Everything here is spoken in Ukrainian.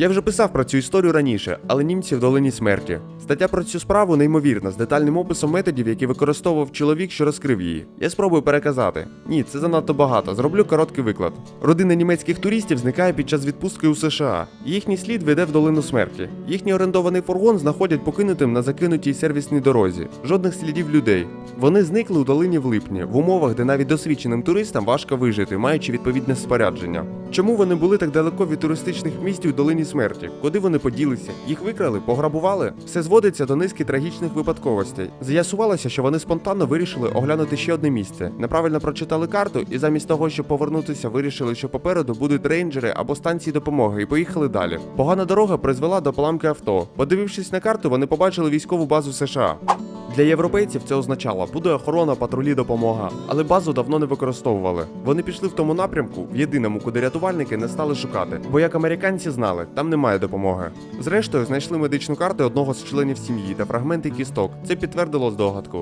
Я вже писав про цю історію раніше, але німці в долині смерті. Стаття про цю справу неймовірна, з детальним описом методів, які використовував чоловік, що розкрив її. Я спробую переказати. Ні, це занадто багато. Зроблю короткий виклад. Родина німецьких туристів зникає під час відпустки у США. Їхній слід веде в долину смерті. Їхній орендований фургон знаходять покинутим на закинутій сервісній дорозі. Жодних слідів людей. Вони зникли у долині в липні, в умовах, де навіть досвідченим туристам важко вижити, маючи відповідне спорядження. Чому вони були так далеко від туристичних місць у долині смерті? Куди вони поділися? Їх викрали, пограбували? Все зводиться до низки трагічних випадковостей. З'ясувалося, що вони спонтанно вирішили оглянути ще одне місце. Неправильно прочитали карту, і замість того, щоб повернутися, вирішили, що попереду будуть рейнджери або станції допомоги, і поїхали далі. Погана дорога призвела до поламки авто. Подивившись на карту, вони побачили військову базу США. Для європейців це означало, буде охорона, патрулі, допомога. Але базу давно не використовували. Вони пішли в тому напрямку, в єдиному, куди рятувальники не стали шукати. Бо як американці знали, там немає допомоги. Зрештою, знайшли медичну карту одного з членів сім'ї та фрагменти кісток. Це підтвердило здогадку.